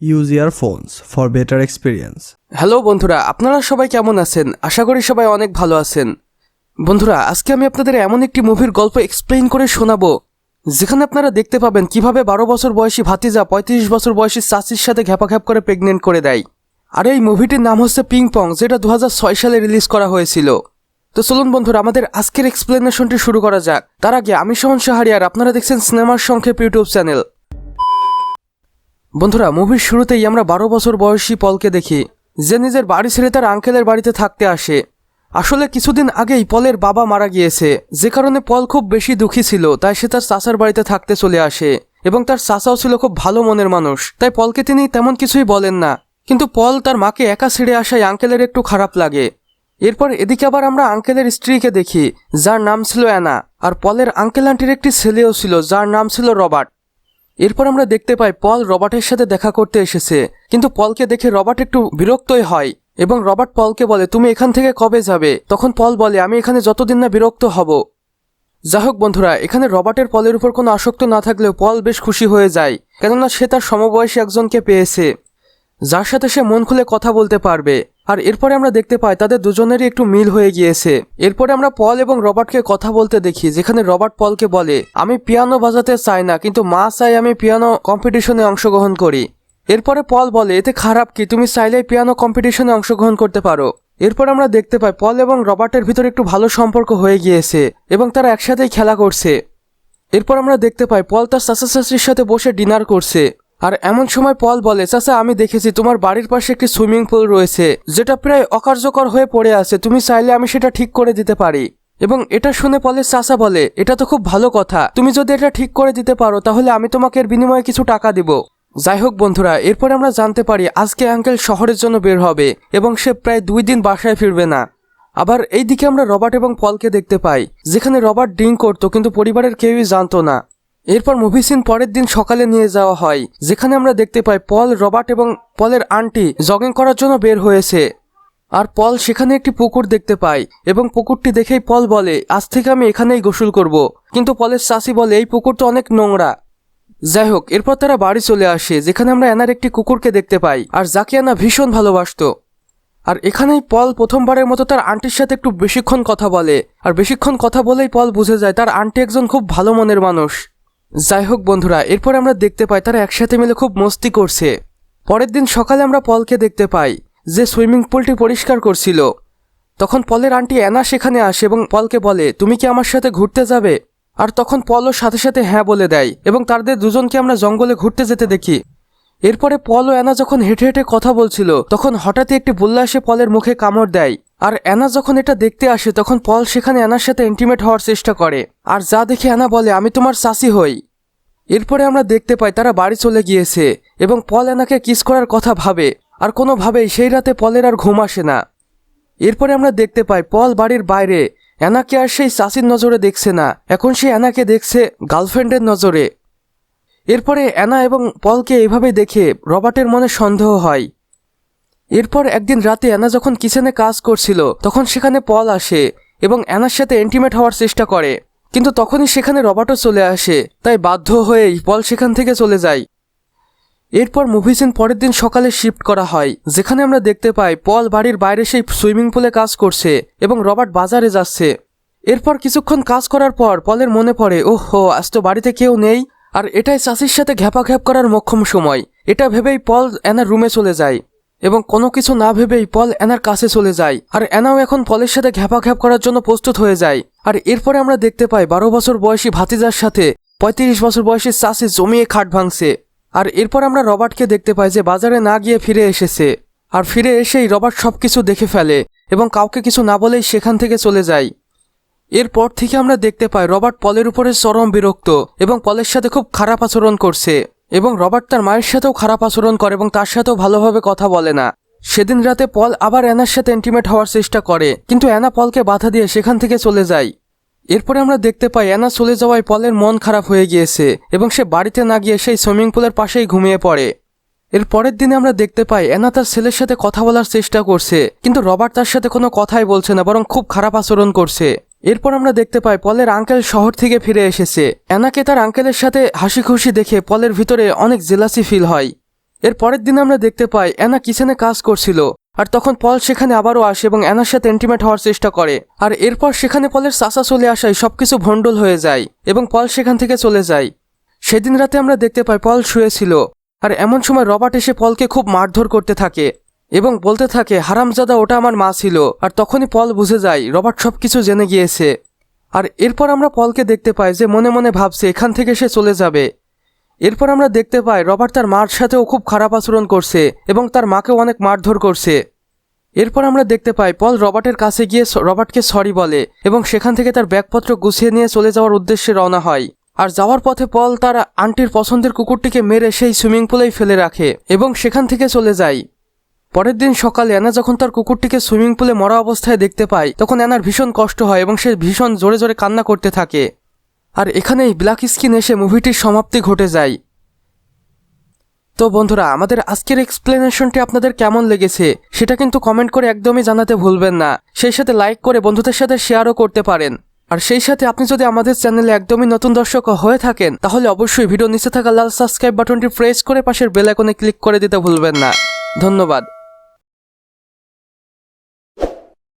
Use your phones for better experience. Hello বন্ধুরা, আপনারা সবাই কেমন আছেন? আশা করি সবাই অনেক ভালো আছেন। বন্ধুরা, আজকে আমি আপনাদের এমন একটি মুভির গল্প এক্সপ্লেইন করে শোনাবো, যেখানে আপনারা দেখতে পাবেন কীভাবে বারো বছর বয়সী ভাতিজা পঁয়ত্রিশ বছর বয়সী চাচির সাথে ঘ্যাপাঘ্যাপ করে প্রেগনেন্ট করে দেয়। আর এই মুভিটির নাম হচ্ছে পিং পং যেটা দু হাজার ছয় সালে রিলিজ করা হয়েছিল। তো চলুন বন্ধুরা, আমাদের আজকের এক্সপ্লেনেশনটি শুরু করা যাক। তার আগে আমি সোহন সাহারিয়ার আপনারা দেখছেন সিনেমার সংক্ষেপ ইউটিউব চ্যানেল বন্ধুরা, মুভির শুরুতেই আমরা বারো বছর বয়সী পলকে দেখি, যে নিজের বাড়ি ছেড়ে তার আঙ্কেলের বাড়িতে থাকতে আসে। আসলে কিছুদিন আগেই পলের বাবা মারা গিয়েছে, যে কারণে পল খুব বেশি দুঃখী ছিল, তাই সে তার চাচার বাড়িতে থাকতে চলে আসে এবং তার চাচাও ছিল খুব ভালো মনের মানুষ, তাই পলকে তিনি তেমন কিছুই বলেন না। কিন্তু পল তার মাকে একা ছেড়ে আসায় আঙ্কেলের একটু খারাপ লাগে। এরপর এদিকে আবার আমরা আঙ্কেলের স্ত্রীকে দেখি, যার নাম ছিল অ্যানা, আর পলের আঙ্কেল আন্টির একটি ছেলেও ছিল, যার নাম ছিল রবার্ট। এরপর আমরা দেখতে পাই পল রবার্টের সাথে দেখা করতে এসেছে। কিন্তু পলকে দেখে রবার্ট একটু বিরক্তই হয় এবং রবার্ট পলকে বলে, তুমি এখান থেকে কবে যাবে? তখন পল বলে, আমি এখানে যতদিন না বিরক্ত হব। যাই হোক বন্ধুরা, এখানে রবার্টের পলের উপর কোনো আসক্ত না থাকলেও পল বেশ খুশি হয়ে যায়, কেননা সে তার সমবয়সী একজনকে পেয়েছে, যার সাথে সে মন খুলে কথা বলতে পারবে। আর এরপরে আমরা দেখতে পাই তাদের দুজনেরই একটু মিল হয়ে গিয়েছে। এরপরে আমরা পল এবং রবার্টকে কথা বলতে দেখি, যেখানে রবার্ট পলকে বলে, আমি পিয়ানো বাজাতে চাই না, কিন্তু মা চাই আমি পিয়ানো কম্পিটিশনে অংশগ্রহণ করি। এরপরে পল বলে, এতে খারাপ কি? তুমি চাইলেই পিয়ানো কম্পিটিশনে অংশগ্রহণ করতে পারো। এরপর আমরা দেখতে পাই পল এবং রবার্টের ভিতরে একটু ভালো সম্পর্ক হয়ে গিয়েছে এবং তারা একসাথেই খেলা করছে। এরপর আমরা দেখতে পাই পল তার চাচা সাথে বসে ডিনার করছে। আর এমন সময় পল বলে, চাচা, আমি দেখেছি তোমার বাড়ির পাশে একটি সুইমিং পুল রয়েছে, যেটা প্রায় অকার্যকর হয়ে পড়ে আছে, তুমি চাইলে আমি সেটা ঠিক করে দিতে পারি। এবং এটা শুনে পলের চাচা বলে, এটা তো খুব ভালো কথা, তুমি যদি এটা ঠিক করে দিতে পারো, তাহলে আমি তোমাকে এর বিনিময়ে কিছু টাকা দিব। যাই হোক বন্ধুরা, এরপরে আমরা জানতে পারি, আজকে আঙ্কেল শহরের জন্য বের হবে, এবং সে প্রায় দুই দিন বাসায় ফিরবে না। আবার এই দিকে আমরা রবার্ট এবং পলকে দেখতে পাই, যেখানে রবার্ট ড্রিঙ্ক করতো, কিন্তু পরিবারের কেউই জানতো না। এরপর মুভি সিন পরের দিন সকালে নিয়ে যাওয়া হয়, যেখানে আমরা দেখতে পাই পল, রবার্ট এবং পলের আন্টি জগিং করার জন্য বের হয়েছে। আর পল সেখানে একটি পুকুর দেখতে পায় এবং পুকুরটি দেখেই পল বলে, আজ থেকে আমি এখানেই গোসল করব। কিন্তু পলের চাষি বলে, এই পুকুর তো অনেক নোংরা। যাই হোক, এরপর তারা বাড়ি চলে আসে, যেখানে আমরা অ্যানার একটি কুকুরকে দেখতে পাই, আর যাকে অ্যানা ভীষণ ভালোবাসতো। আর এখানেই পল প্রথমবারের মতো তার আন্টির সাথে একটু বেশিক্ষণ কথা বলে, আর বেশিক্ষণ কথা বলেই পল বুঝে যায় তার আন্টি একজন খুব ভালো মনের মানুষ। যাই হোক বন্ধুরা, এরপর আমরা দেখতে পাই তারা একসাথে মিলে খুব মস্তি করছে। পরের দিন সকালে আমরা পলকে দেখতে পাই যে সুইমিং পুলটি পরিষ্কার করছিল। তখন পলের আন্টি অ্যানা সেখানে আসে এবং পলকে বলে, তুমি কি আমার সাথে ঘুরতে যাবে? আর তখন পলও সাথে সাথে হ্যাঁ বলে দেয় এবং তাদের দুজনকে আমরা জঙ্গলে ঘুরতে যেতে দেখি। এরপরে পল ও অ্যানা যখন হেঁটে হেঁটে কথা বলছিল, তখন হঠাৎই একটি বুল্লা এসে পলের মুখে কামড় দেয়। আর অ্যানা যখন এটা দেখতে আসে, তখন পল সেখানে অ্যানার সাথে ইন্টিমেট হওয়ার চেষ্টা করে। আর যা দেখে অ্যানা বলে, আমি তোমার চাষি হই। এরপরে আমরা দেখতে পাই, তারা বাড়ি চলে গিয়েছে এবং পল অ্যানাকে কিস করার কথা ভাবে। আর কোনোভাবেই সেই রাতে পলের আর ঘুম আসে না। এরপরে আমরা দেখতে পাই, পল বাড়ির বাইরে। অ্যানাকে আর সেই চাষির নজরে দেখছে না। এখন সে অ্যানাকে দেখছে গার্লফ্রেন্ডের নজরে। এরপরে অ্যানা এবং পলকে এভাবে দেখে রবার্টের মনে সন্দেহ হয়। এরপর একদিন রাতে অ্যানা যখন কিচেনে কাজ করছিল, তখন সেখানে পল আসে এবং অ্যানার সাথে এন্টিমেট হওয়ার চেষ্টা করে। কিন্তু তখনই সেখানে রবার্টও চলে আসে, তাই বাধ্য হয়েই পল সেখান থেকে চলে যায়। এরপর মুভি সিন পরের দিন সকালে শিফট করা হয়, যেখানে আমরা দেখতে পাই পল বাড়ির বাইরে সেই সুইমিং পুলে কাজ করছে এবং রবার্ট বাজারে যাচ্ছে। এরপর কিছুক্ষণ কাজ করার পর পলের মনে পড়ে ওহো আজ তো বাড়িতে কেউ নেই। আর এটাই চাষির সাথে ঘ্যাপাঘ্যাপ করার মক্ষম সময়। এটা ভেবেই পল অ্যানার রুমে চলে যায় এবং কোনো কিছু না ভেবেই পল অ্যানার কাছে চলে যায়। আর অ্যানাও এখন পলের সাথে ঘ্যাপাঘ্যাপ করার জন্য প্রস্তুত হয়ে যায়। আর এরপরে আমরা দেখতে পাই বারো বছর বয়সী ভাতিজার সাথে পঁয়ত্রিশ বছর বয়সী চাষি জমিয়ে খাট ভাঙছে। আর এরপর আমরা রবার্টকে দেখতে পাই যে বাজারে না গিয়ে ফিরে এসেছে। আর ফিরে এসেই রবার্ট সব কিছু দেখে ফেলে এবং কাউকে কিছু না বলেই সেখান থেকে চলে যায়। এরপর থেকে আমরা দেখতে পাই রবার্ট পলের উপরে চরম বিরক্ত এবং পলের সাথে খুব খারাপ আচরণ করছে এবং রবার্ট তার মায়ের সাথেও খারাপ আচরণ করে এবং তার সাথেও ভালোভাবে কথা বলে না। সেদিন রাতে পল আবার অ্যানার সাথে ইন্টিমেট হওয়ার চেষ্টা করে, কিন্তু অ্যানা পলকে বাধা দিয়ে সেখান থেকে চলে যায়। এরপরে আমরা দেখতে পাই অ্যানা চলে যাওয়ায় পলের মন খারাপ হয়ে গিয়েছে এবং সে বাড়িতে না গিয়ে সেই সুইমিং পুলের পাশেই ঘুমিয়ে পড়ে। এর পরের দিনে আমরা দেখতে পাই অ্যানা তার ছেলের সাথে কথা বলার চেষ্টা করছে, কিন্তু রবার্ট তার সাথে কোনো কথাই বলছে না, বরং খুব খারাপ আচরণ করছে। এরপর আমরা দেখতে পাই পলের আঙ্কেল শহর থেকে ফিরে এসেছে। অ্যানাকে তার আঙ্কেলের সাথে হাসি খুশি দেখে পলের ভিতরে অনেক জেলাসি ফিল হয়। এর পরের দিন আমরা দেখতে পাই অ্যানা কিচেনে কাজ করছিল, আর তখন পল সেখানে আবারও আসে এবং অ্যানার সাথে ইন্টিমেট হওয়ার চেষ্টা করে। আর এরপর সেখানে পলের চাচা চলে আসায় সবকিছু ভণ্ডল হয়ে যায় এবং পল সেখান থেকে চলে যায়। সেদিন রাতে আমরা দেখতে পাই পল শুয়েছিল, আর এমন সময় রবার্ট এসে পলকে খুব মারধর করতে থাকে। এবং বলতে থাকে, হারামজাদা ওটা আমার মা ছিল। আর তখনই পল বুঝে যায়, রবার্ট সব কিছু জেনে গিয়েছে। আর এরপর আমরা পলকে দেখতে পাই যে মনে মনে ভাবছে, এখান থেকে সে চলে যাবে। এরপর আমরা দেখতে পাই, রবার্ট তার মার সাথেও খুব খারাপ আচরণ করছে এবং তার মাকেও অনেক মারধর করছে। এরপর আমরা দেখতে পাই, পল রবার্টের কাছে গিয়ে রবার্টকে সরি বলে এবং সেখান থেকে তার ব্যাগপত্র গুছিয়ে নিয়ে চলে যাওয়ার উদ্দেশ্যে রওনা হয়। আর যাওয়ার পথে পল তার আন্টির পছন্দের কুকুরটিকে মেরে সেই সুইমিং পুলেই ফেলে রাখে এবং সেখান থেকে চলে যায়। পরের দিন সকালে অ্যানা যখন তার কুকুরটিকে সুইমিং পুলে মরা অবস্থায় দেখতে পায়, তখন অ্যানার ভীষণ কষ্ট হয় এবং সে ভীষণ জোরে জোরে কান্না করতে থাকে। আর এখানেই ব্ল্যাক স্কিন এসে মুভিটির সমাপ্তি ঘটে যায়। তো বন্ধুরা, আমাদের আজকের এক্সপ্লেনেশনটি আপনাদের কেমন লেগেছে, সেটা কিন্তু কমেন্ট করে একদমই জানাতে ভুলবেন না। সেই সাথে লাইক করে বন্ধুদের সাথে শেয়ারও করতে পারেন। আর সেই সাথে আপনি যদি আমাদের চ্যানেলে একদমই নতুন দর্শক হয়ে থাকেন, তাহলে অবশ্যই ভিডিও নিচে থাকা লাল সাবস্ক্রাইব বাটনটি প্রেস করে পাশের বেল আইকনে ক্লিক করে দিতে ভুলবেন না। ধন্যবাদ।